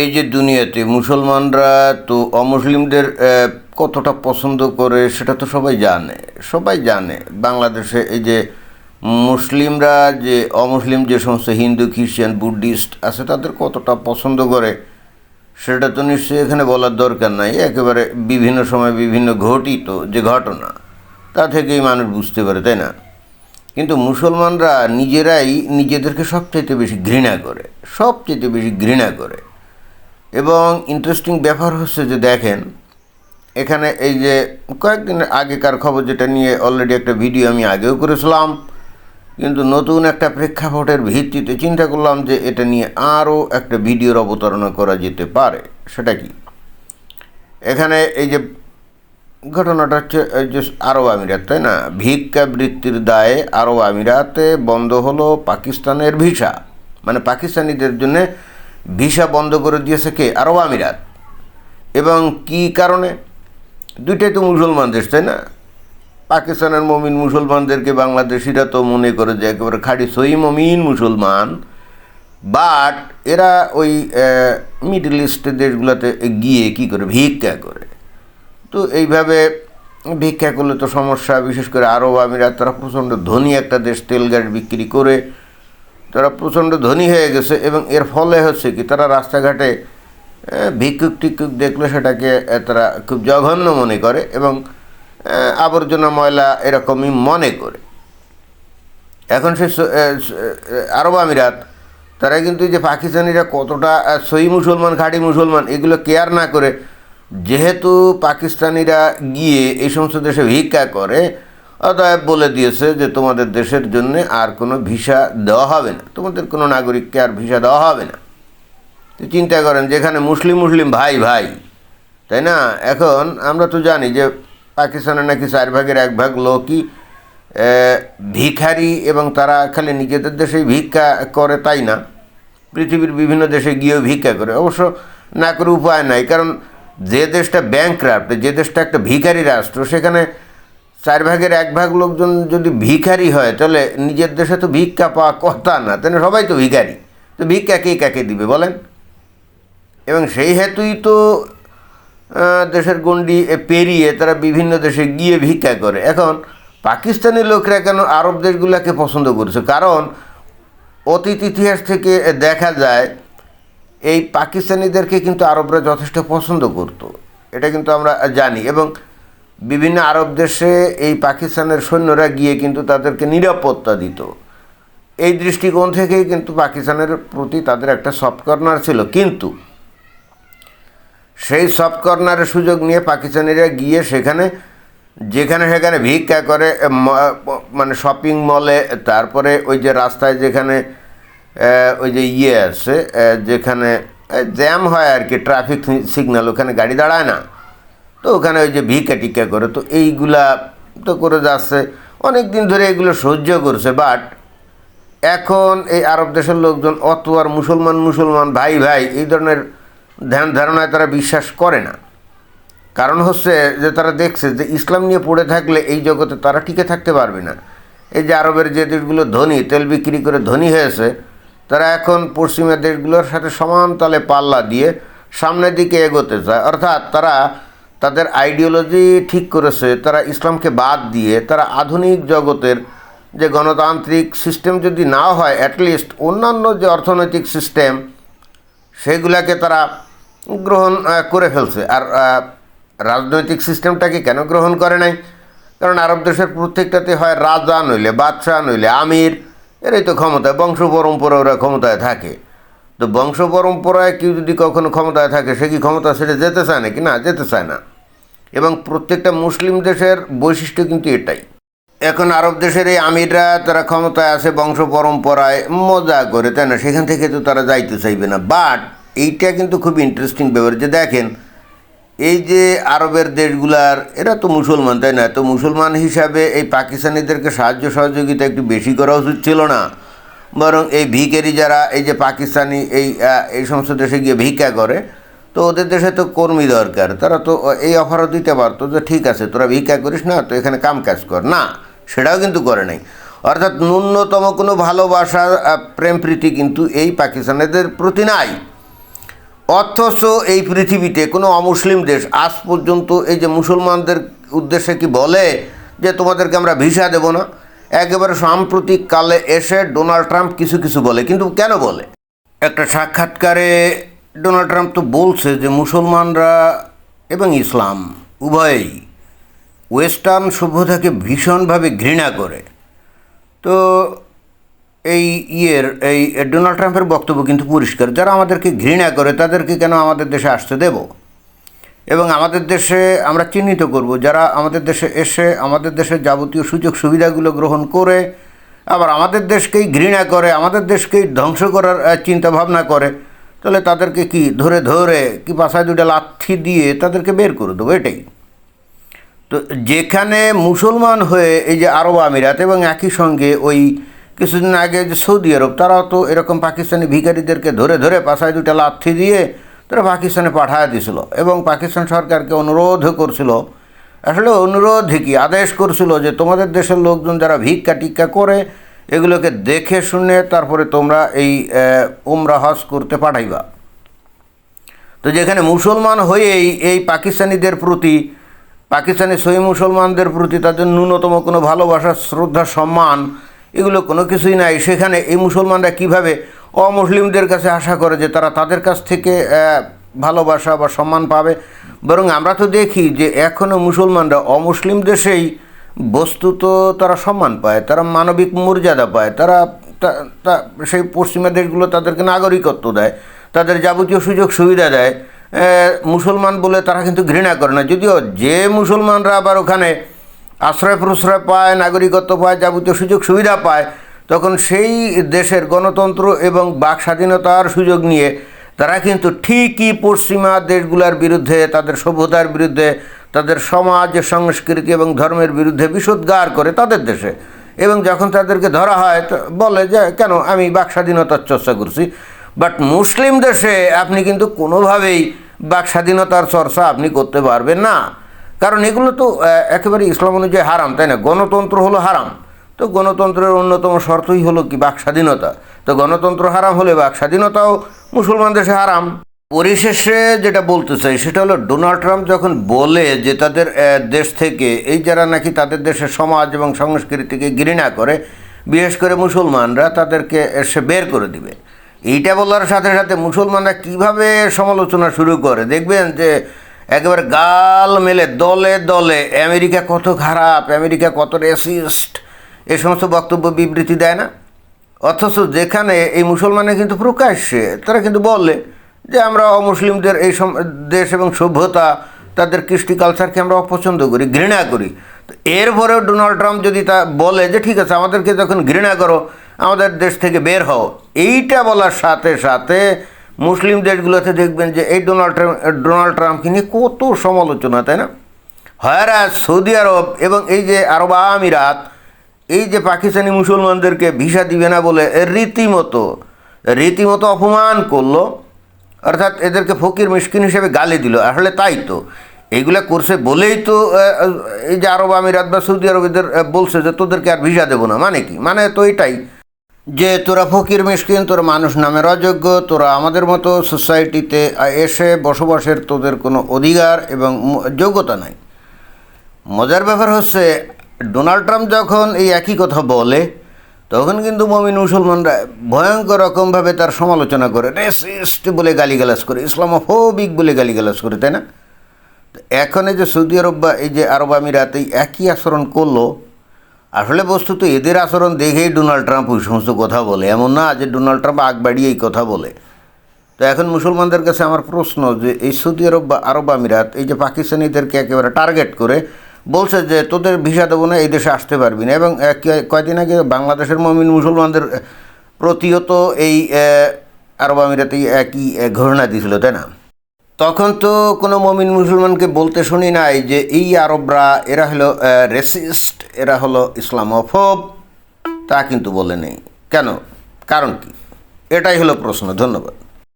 এই যে দুনিয়াতে মুসলমানরা তো অমুসলিমদের কতটা পছন্দ করে সেটা তো সবাই জানে সবাই জানে। বাংলাদেশে এই যে মুসলিমরা যে, অমুসলিম যে সমস্ত হিন্দু, খ্রিস্টান, বুদ্ধিস্ট আছে, তাদের কতটা পছন্দ করে সেটা তো নিশ্চয়ই এখানে বলার দরকার নাই। একেবারে বিভিন্ন সময় বিভিন্ন ঘটিত যে ঘটনা, তা থেকেই মানুষ বুঝতে পারে, তাই না? কিন্তু মুসলমানরা নিজেরাই নিজেদেরকে সবচাইতে বেশি ঘৃণা করে, সবচাইতে বেশি ঘৃণা করে। এবং ইন্টারেস্টিং ব্যাপার হচ্ছে যে দেখেন, এখানে এই যে কয়েকদিন আগেকার খবর যেটা নিয়ে অলরেডি একটা ভিডিও আমি আগেও করেছিলাম, কিন্তু নতুন একটা প্রেক্ষাপটের ভিত্তিতে চিন্তা করলাম যে এটা নিয়ে আরও একটা ভিডিওর অবতারণা করা যেতে পারে। সেটা কি? এখানে এই যে ঘটনাটা হচ্ছে যে আরব আমিরাত, তাই না? ভিক্ষা বৃত্তির দায়ে আরব আমিরাতে বন্ধ হলো পাকিস্তানের ভিসা। মানে পাকিস্তানিদের জন্য ভিসা বন্ধ করে দিয়েছে কে? আরব আমিরাত। এবং কি কারণে? দুইটাই তো মুসলমান দেশ তাই না? পাকিস্তানের মমিন মুসলমানদেরকে বাংলাদেশিরা তো মনে করে যে একেবারে খাঁটি সই মমিন মুসলমান। বাট এরা ওই মিডল ইস্টের দেশগুলোতে গিয়ে কি করে? ভিক্ষা করে। তো এইভাবে ভিক্ষা করলে তো সমস্যা, বিশেষ করে আরব আমিরাত তারা প্রচণ্ড ধনী একটা দেশ, তেল গ্যাস বিক্রি করে তারা প্রচণ্ড ধনী হয়ে গেছে এবং এর ফলে হচ্ছে কি তারা রাস্তাঘাটে ভিক্ষুক টিক্ষুক দেখলে সেটাকে তারা খুব জঘন্য মনে করে এবং আবর্জনা ময়লা এরকমই মনে করে। এখন সে আরব আমিরাত, তারা কিন্তু যে পাকিস্তানিরা কতটা সহি মুসলমান, খাঁটি মুসলমান, এগুলো কেয়ার না করে, যেহেতু পাকিস্তানিরা গিয়ে এই সমস্ত দেশে ভিক্ষা করে অতএব বলে দিয়েছে যে তোমাদের দেশের জন্য আর কোনো ভিসা দেওয়া হবে না। তোমাদের কোনো নাগরিককে আর ভিসা দেওয়া হবে না। তো চিন্তা করেন, যেখানে মুসলিম মুসলিম, ভাই ভাই, তাই না? এখন আমরা তো জানি যে পাকিস্তানে নাকি চার ভাগের এক ভাগ লোকই ভিখারি এবং তারা খালি নিজেদের দেশেই ভিক্ষা করে তাই না? পৃথিবীর বিভিন্ন দেশে গিয়েও ভিক্ষা করে। অবশ্য না করে উপায় নাই, কারণ যে দেশটা ব্যাংক্রাফ্ট যে দেশটা একটা ভিখারি রাষ্ট্র, সেখানে চার ভাগের এক ভাগ লোকজন যদি ভিখারি হয়, তাহলে নিজের দেশে তো ভিক্ষা পাওয়া কথা না তাহলে সবাই তো ভিখারি। তো ভিক্ষা কে কাকে দিবে বলেন? এবং সেই হেতুই তো দেশের গণ্ডি পেরিয়ে তারা বিভিন্ন দেশে গিয়ে ভিক্ষা করে। এখন পাকিস্তানি লোকরা কেন আরব দেশগুলোকে পছন্দ করেছে? কারণ অতীত ইতিহাস থেকে দেখা যায়, এই পাকিস্তানিদেরকে কিন্তু আরবরা যথেষ্ট পছন্দ করত। এটা কিন্তু আমরা জানি। এবং বিভিন্ন আরব দেশে এই পাকিস্তানের সৈন্যরা গিয়ে কিন্তু তাদেরকে নিরাপত্তা দিত। এই দৃষ্টিকোণ থেকেই কিন্তু পাকিস্তানের প্রতি তাদের একটা সফট কর্নার ছিল। কিন্তু সেই সফট কর্নারের সুযোগ নিয়ে পাকিস্তানিরা গিয়ে সেখানে, যেখানে সেখানে ভিক্ষা করে মানে শপিং মলে তারপরে ওই যে রাস্তায় যেখানে ওই যে ইয়ে আছে যেখানে জ্যাম হয় আর কি ট্রাফিক সিগন্যাল ওখানে গাড়ি দাঁড়ায় না। তো ওখানে ওই যে ভিক্ষা টিক্ষা করে, তো এইগুলা তো করে যাচ্ছে। অনেক দিন ধরে এগুলো সহ্য করছে বাট এখন এই আরব দেশের লোকজন অত আর মুসলমান মুসলমান, ভাই ভাই, এই ধরনের ধ্যান ধারণায় তারা বিশ্বাস করে না। কারণ হচ্ছে যে তারা দেখছে যে ইসলাম নিয়ে পড়ে থাকলে এই জগতে তারা টিকে থাকতে পারবে না। এই যে আরবের যে দেশগুলো ধনী, তেল বিক্রি করে ধনী হয়েছে, তারা এখন পশ্চিমের দেশগুলোর সাথে সমান তালে পাল্লা দিয়ে সামনের দিকে এগোতে চায়। অর্থাৎ তারা তাদের আইডিওলজি ঠিক করেছে, তারা ইসলামকে বাদ দিয়ে, তারা আধুনিক জগতের যে গণতান্ত্রিক সিস্টেম যদি না হয় অ্যাটলিস্ট অন্যান্য যে অর্থনৈতিক সিস্টেম সেগুলাকে তারা গ্রহণ করে ফেলছে। আর রাজনৈতিক সিস্টেমটাকে কেন গ্রহণ করে নাই? কারণ আরব দেশের প্রত্যেকটাতে হয় রাজা নইলে বাদশাহ নইলে আমির, এরাই তো ক্ষমতায়, বংশ পরম্পরা ওরা ক্ষমতায় থাকে। তো বংশ পরম্পরায় কেউ যদি কখনো ক্ষমতায় থাকে, সে কি ক্ষমতা ছেড়ে যেতে চায় নাকি? না, যেতে চায় না। এবং প্রত্যেকটা মুসলিম দেশের বৈশিষ্ট্য কিন্তু এটাই। এখন আরব দেশের এই আমিররা তারা ক্ষমতায় আছে বংশ পরম্পরায়, মজা করে, তাই না? সেখান থেকে তো তারা যাইতে চাইবে না। বাট এইটা কিন্তু খুব ইন্টারেস্টিং ব্যাপার যে দেখেন, এই যে আরবের দেশগুলার, এরা তো মুসলমান, তাই না? তো মুসলমান হিসাবে এই পাকিস্তানিদেরকে সাহায্য সহযোগিতা একটু বেশি করা উচিত ছিল না। বরং এই ভিকেরি যারা, এই যে পাকিস্তানি, এই এই সমস্ত দেশে গিয়ে ভিক্ষা করে, তো ওদের দেশে তো কর্মী দরকার। তারা তো এই অফারও দিতে পারতো যে, ঠিক আছে, তোরা ভিক্ষা করিস না, তো এখানে কাম কাজ কর। না, সেটাও কিন্তু করে নাই। অর্থাৎ ন্যূনতম কোনো ভালোবাসা প্রেম প্রীতি কিন্তু এই পাকিস্তানিদের প্রতি নাই। অথচ এই পৃথিবীতে কোনো অমুসলিম দেশ আজ পর্যন্ত এই যে মুসলমানদের উদ্দেশ্যে কি বলে যে, তোমাদেরকে আমরা ভিসা দেব না? একেবারে সাম্প্রতিক কালে এসে ডোনাল্ড ট্রাম্প কিছু কিছু বলে, কিন্তু কেন বলে? একটা সাক্ষাৎকারে ডোনাল্ড ট্রাম্প তো বলছে যে মুসলমানরা এবং ইসলাম উভয়ই ওয়েস্টার্ন সভ্যতাকে ভীষণভাবে ঘৃণা করে। তো এই ইয়ের, এই ডোনাল্ড ট্রাম্পের বক্তব্য কিন্তু পরিষ্কার। যারা আমাদেরকে ঘৃণা করে, তাদেরকে কেন আমাদের দেশে আসতে দেব? এবং আমাদের দেশে আমরা চিহ্নিত করব, যারা আমাদের দেশে এসে আমাদের দেশের যাবতীয় সুযোগ সুবিধাগুলো গ্রহণ করে, আবার আমাদের দেশকেই ঘৃণা করে, আমাদের দেশকেই ধ্বংস করার চিন্তা ভাবনা করে, তাহলে তাদেরকে কি ধরে ধরে, কি পাশায় দুটা লাথি দিয়ে তাদেরকে বের করে দেবো? এটাই। তো যেখানে মুসলমান হয়ে এই যে আরব আমিরাত এবং একই সঙ্গে ওই কিছুদিন আগে যে সৌদি আরব, তারাও তো এরকম পাকিস্তানি ভিখারিদেরকে ধরে ধরে পাশায় দুটা লাথি দিয়ে তারা পাকিস্তানে পাঠায় দিছিল এবং পাকিস্তান সরকারকে অনুরোধ করছিল। আসলে অনুরোধ কি? আদেশ করছিল যে তোমাদের দেশের লোকজন যারা ভিক্ষা টিক্ষা করে, এগুলোকে দেখে শুনে তারপরে তোমরা এই উমরা হজ করতে পাঠাইবা। তো যেখানে মুসলমান হয়েই এই পাকিস্তানিদের প্রতি, পাকিস্তানি সহি মুসলমানদের প্রতি তাদের ন্যূনতম কোনো ভালোবাসা, শ্রদ্ধা, সম্মান, এগুলো কোনো কিছুই নাই। সেখানে এই মুসলমানরা কীভাবে অমুসলিমদের কাছে আশা করে যে তারা তাদের কাছ থেকে ভালোবাসা বা সম্মান পাবে। বরং আমরা তো দেখি যে এখনও মুসলমানরা অমুসলিম দেশেই বস্তুত তারা সম্মান পায়, তারা মানবিক মর্যাদা পায়, তারা সেই পশ্চিমা দেশগুলো তাদেরকে নাগরিকত্ব দেয়, তাদের যাবতীয় সুযোগ সুবিধা দেয় মুসলমান বলে তারা কিন্তু ঘৃণা করে না। যদিও যে মুসলমানরা আবার ওখানে আশ্রয় প্রশ্রয় পায়, নাগরিকত্ব পায়, যাবতীয় সুযোগ সুবিধা পায় তখন সেই দেশের গণতন্ত্র এবং বাক স্বাধীনতার সুযোগ নিয়ে তারা কিন্তু ঠিকই পশ্চিমা দেশগুলোর বিরুদ্ধে, তাদের সভ্যতার বিরুদ্ধে, তাদের সমাজ, সংস্কৃতি এবং ধর্মের বিরুদ্ধে বিষোদ্গার করে তাদের দেশে। এবং যখন তাদেরকে ধরা হয় বলে যে, কেন? আমি বাক স্বাধীনতার চর্চা করছি। বাট মুসলিম দেশে আপনি কিন্তু কোনোভাবেই বাক স্বাধীনতার চর্চা আপনি করতে পারবেন না। কারণ এগুলো তো একেবারে ইসলাম অনুযায়ী হারাম, তাই না? গণতন্ত্র হলো হারাম। তো গণতন্ত্রের অন্যতম শর্তই হলো কি? বাক স্বাধীনতা। তো গণতন্ত্র হারাম হলে বাক স্বাধীনতাও মুসলমান দেশে হারাম। পরিশেষে যেটা বলতে চাই, সেটা হলো ডোনাল্ড ট্রাম্প যখন বলে যে তাদের দেশ থেকে এই যারা নাকি তাদের দেশের সমাজ এবং সংস্কৃতিকে ঘৃণা করে, বিশেষ করে মুসলমানরা, তাদেরকে এসে বের করে দিবে। এইটা বলার সাথে সাথে মুসলমানরা কীভাবে সমালোচনা শুরু করে? দেখবেন যে একেবারে গাল মেলে, দলে দলে, আমেরিকা কত খারাপ, আমেরিকা কত রেসিস্ট এই সমস্ত বক্তব্য বিবৃতি দেয় না। অথচ যেখানে এই মুসলমানে কিন্তু প্রকাশ্যে, তারা কিন্তু বলে যে আমরা অমুসলিমদের এই দেশ এবং সভ্যতা, তাদের কৃষ্টি কালচারকে আমরা অপছন্দ করি, ঘৃণা করি। তো এরপরেও ডোনাল্ড ট্রাম্প যদি তা বলে যে, ঠিক আছে, আমাদেরকে যখন ঘৃণা করো, আমাদের দেশ থেকে বের হও। এইটা বলার সাথে সাথে মুসলিম দেশগুলোতে দেখবেন যে, এই ডোনাল্ড ট্রাম্প ডোনাল্ড ট্রাম্পকে নিয়ে কত সমালোচনা, তাই না? হয়রা সৌদি আরব এবং এই যে আরব আমিরাত এই যে পাকিস্তানি মুসলমানদেরকে ভিসা দিবে না বলে রীতিমতো রীতিমতো অপমান করল, অর্থাৎ এদেরকে ফকির মিসকিন হিসেবে গালি দিল। আসলে তাই তো। এইগুলা করছে বলেই তো এই যে আরব আমিরাত বা সৌদি আরব এদের বলছে যে তোদেরকে আর ভিসা দেবো না। মানে কি? মানে তো এটাই যে তোরা ফকির মিসকিন, তোরা মানুষ নামের অযোগ্য, তোরা আমাদের মতো সোসাইটিতে এসে বসবাসের তোদের কোনো অধিকার এবং যোগ্যতা নাই। মজার ব্যাপার হচ্ছে ডোনাল্ড ট্রাম্প যখন এই একই কথা বলে, তখন কিন্তু মমিন মুসলমানরা ভয়ঙ্কর রকমভাবে তার সমালোচনা করে, রেসিস্ট বলে গালিগালাজ করে, ইসলামোফোবিক বলে গালিগালাজ করে, তাই না? এখন এই যে সৌদি আরব বা এই যে আরব আমিরাত এই একই আচরণ করল, আসলে বস্তুত এদের আচরণ দেখেই ডোনাল্ড ট্রাম্প ওই সমস্ত কথা বলে। এমন না যে ডোনাল্ড ট্রাম্প আগ বাড়িয়ে এই কথা বলে। তো এখন মুসলমানদের কাছে আমার প্রশ্ন যে এই সৌদি আরব বা আরব আমিরাত এই যে পাকিস্তানিদেরকে একেবারে টার্গেট করে বলছে যে তোদের ভিসা দেবো না এই দেশে আসতে পারবি না। এবং আহ, কে- কয়দিন আগে বাংলাদেশের মমিন মুসলমানদের প্রতিও তো এই আরব আমিরাতেই একই ঘোষণা দিয়েছিল তাই না? তখন তো কোনো মমিন মুসলমানকে বলতে শুনি নাই যে এই আরবরা এরা হলো রেসিস্ট এরা হলো ইসলাম ইসলামোফোব। তা কিন্তু বলে নেই। কেন? কারণ কি? এটাই হলো প্রশ্ন। ধন্যবাদ।